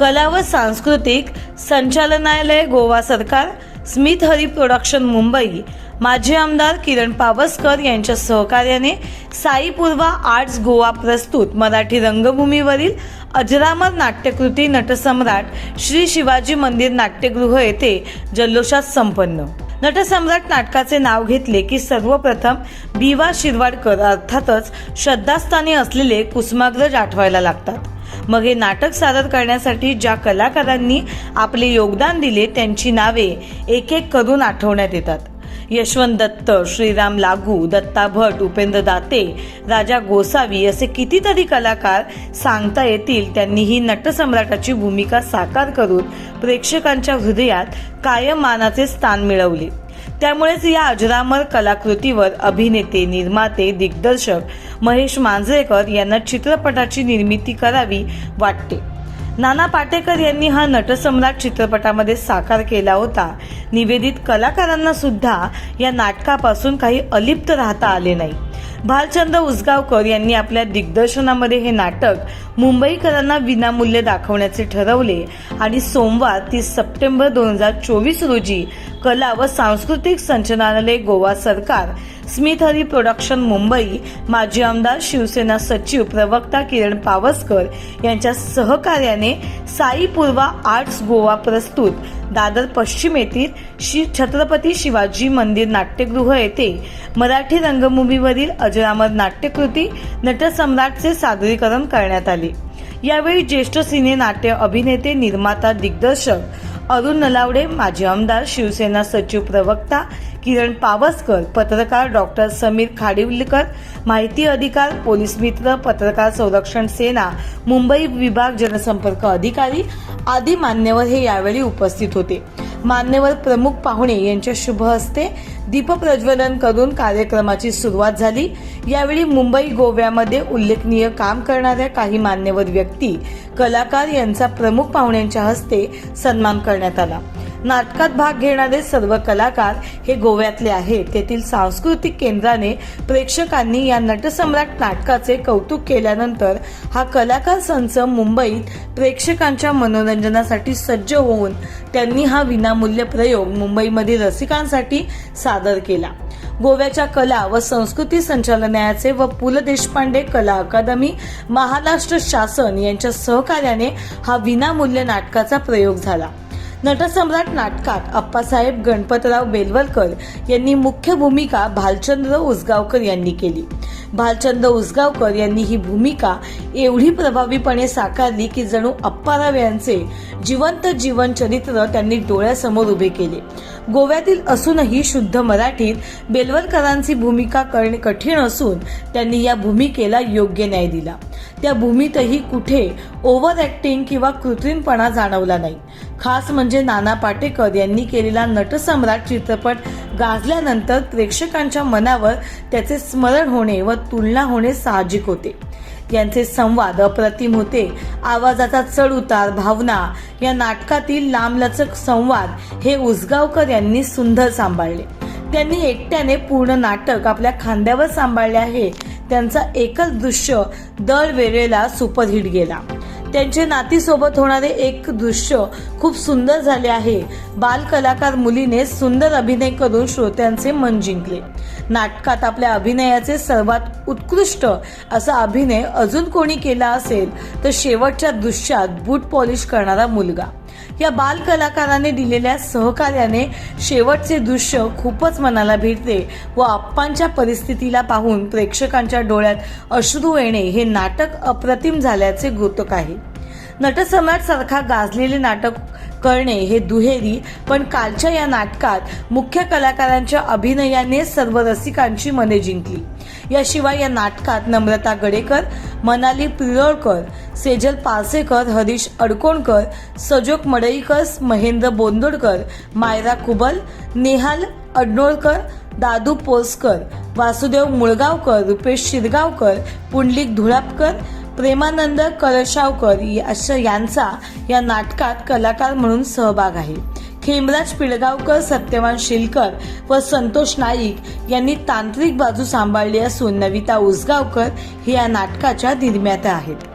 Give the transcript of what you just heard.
कला व सांस्कृतिक संचालनालय गोवा सरकार स्मिथ हरी प्रोडक्शन मुंबई. माजी आमदार किरण पावसकर यांच्या सहकार्याने साईपूर्वा आर्ट्स गोवा प्रस्तुत मराठी रंगभूमीवरील अजरामर नाट्यकृती नटसम्राट श्री शिवाजी मंदिर नाट्यगृह येथे जल्लोषात संपन्न. नटसम्राट नाटकाचे नाव घेतले की सर्वप्रथम बिवा शिरवाडकर अर्थातच श्रद्धास्थानी असलेले कुसुमाग्रज आठवायला लागतात. मग हे नाटक सादर करण्यासाठी ज्या कलाकारांनी आपले योगदान दिले त्यांची नावे एक एक करून आठवण्यात येतात. यशवंत दत्त श्रीराम लागू दत्ता भट उपेंद्र दाते राजा गोसावी असे कितीतरी कलाकार सांगता येतील त्यांनी ही नटसम्राटाची भूमिका साकार करून प्रेक्षकांच्या हृदयात कायम मानाचे स्थान मिळवले. त्यामुळेच या अजरामर कलाकृतीवर अभिनेते निर्माते दिग्दर्शक महेश मांजरेकर यांना चित्रपटाची निर्मिती करावी वाटते. नाना पाटेकर यांनी हा नटसम्राट चित्रपटामध्ये साकार केला होता. निवेदित कलाकारांना सुद्धा या नाटकापासून काही अलिप्त राहता आले नाही. भालचंद्र उसगावकर यांनी आपल्या दिग्दर्शनामध्ये हे नाटक मुंबईकरांना विनामूल्य दाखवण्याचे ठरवले आणि सोमवार तीस सप्टेंबर दोन हजार चोवीस रोजी कला व सांस्कृतिक संचालनालय गोवा सरकार स्मिथ हरी प्रोडक्शन मुंबई माजी आमदार शिवसेना सचिव प्रवक्ता किरण पावसकर यांच्या सहकार्याने साई पूर्वा आर्ट्स गोवा प्रस्तुत दादर पश्चिम येथील श्री छत्रपती शिवाजी मंदिर नाट्यगृह येथे मराठी रंगभूमीवरील अजरामर नाट्यकृती नटसम्राटचे सादरीकरण करण्यात आले. यावेळी ज्येष्ठ सिने नाट्य अभिनेते निर्माता दिग्दर्शक अरुण नलावडे माजी आमदार शिवसेना सचिव प्रवक्ता किरण पावसकर पत्रकार डॉक्टर समीर खाडिवलकर माहिती अधिकार पोलीस मित्र पत्रकार संरक्षण सेना मुंबई विभाग जनसंपर्क अधिकारी आदी मान्यवर हे यावेळी उपस्थित होते. मान्यवर प्रमुख पाहुणे यांच्या शुभ हस्ते दीपप्रज्वलन करून कार्यक्रमाची सुरुवात झाली. यावेळी मुंबई गोव्यामध्ये उल्लेखनीय काम करणाऱ्या काही मान्यवर व्यक्ती कलाकार यांचा प्रमुख पाहुण्यांच्या हस्ते सन्मान करण्यात आला. नाटकात भाग घेणारे सर्व कलाकार हे गोव्यातले आहेत. तेथील सांस्कृतिक केंद्राने प्रेक्षकांनी या नटसम्राट नाटकाचे कौतुक केल्यानंतर हा कलाकार संच मुंबईत प्रेक्षकांच्या मनोरंजनासाठी सज्ज होऊन त्यांनी हा विनामूल्य प्रयोग मुंबईमधील रसिकांसाठी सादर केला. गोव्याच्या कला व संस्कृती संचालनालयाचे व पु ल देशपांडे कला अकादमी महाराष्ट्र शासन यांच्या सहकार्याने हा विनामूल्य नाटकाचा प्रयोग झाला. नटसम्राट नाटकात अप्पासाहेब गणपतराव बेलवलकर यांनी मुख्य भूमिका भालचंद्र उसगावकर यांनी केली. भालचंद्र उसगावकर यांनी ही भूमिका एवढी प्रभावीपणे साकारली की जणू अप्पाराव यांचे जिवंत जीवन चरित्र त्यांनी डोळ्यासमोर उभे केले. गोव्यातील असूनही शुद्ध मराठीत बेलवलकरांची भूमिका करणे कठीण असून त्यांनी या भूमिकेला योग्य न्याय दिला. त्या भूमीतही कुठे ओव्हर ऍक्टिंग किंवा कृत्रिमपणा जाणवला नाही. खास म्हणजे नाना पाटेकर यांनी केलेला नटसम्राट चित्रपट गाजल्यानंतर प्रेक्षकांच्या मनावर त्याचे स्मरण होणे व तुलना होणे साहजिक होते. यांचे संवाद अप्रतिम होते. आवाजाचा चढ उतार भावना या नाटकातील लांबलचक संवाद हे उसगावकर यांनी सुंदर सांभाळले. त्यांनी एकट्याने पूर्ण नाटक आपल्या खांद्यावर सांभाळले आहे. त्यांचा एकच दृश्य दर वेळेला सुपरहिट गेला. त्यांचे नातीसोबत होणारे एक दृश्य खूप सुंदर झाले आहे. बाल कलाकार मुलीने सुंदर अभिनय करून श्रोत्यांचे मन जिंकले. नाटकात आपल्या अभिनयाचे सर्वात उत्कृष्ट असा अभिनय अजून कोणी केला असेल तर शेवटच्या दृश्यात बूट पॉलिश करणारा मुलगा. या बाल कलाकाराने दिलेल्या सहकार्याने शेवटचे दृश्य खूपच मनाला भिडते व आप्पांच्या परिस्थितीला पाहून प्रेक्षकांच्या डोळ्यात अश्रू येणे हे नाटक अप्रतिम झाल्याचे घोतक आहे. नटसम्राटसारखा गाजलेले नाटक करणे हे दुहेरी पण कालच्या या नाटकात मुख्य कलाकारांच्या अभिनयाने सर्व रसिकांची मने जिंकली. याशिवाय या नाटकात नम्रता गडेकर मनाली पिळोळकर सेजल पारसेकर हरीश अडकोणकर सजोक मडईकर महेंद्र बोंदोडकर मायरा कुबल नेहाल अडनोळकर दादू पोसकर वासुदेव मुळगावकर रुपेश शिरगावकर पुंडलिक धुळापकर प्रेमानंद कळशावकर अशा यांचा या नाटकात कलाकार म्हणून सहभाग आहे. खेमराज पिळगावकर सत्यवान शिलकर व संतोष नाईक यांनी तांत्रिक बाजू सांभाळली असून नविता उसगावकर हे या नाटकाच्या निर्मात्या आहेत.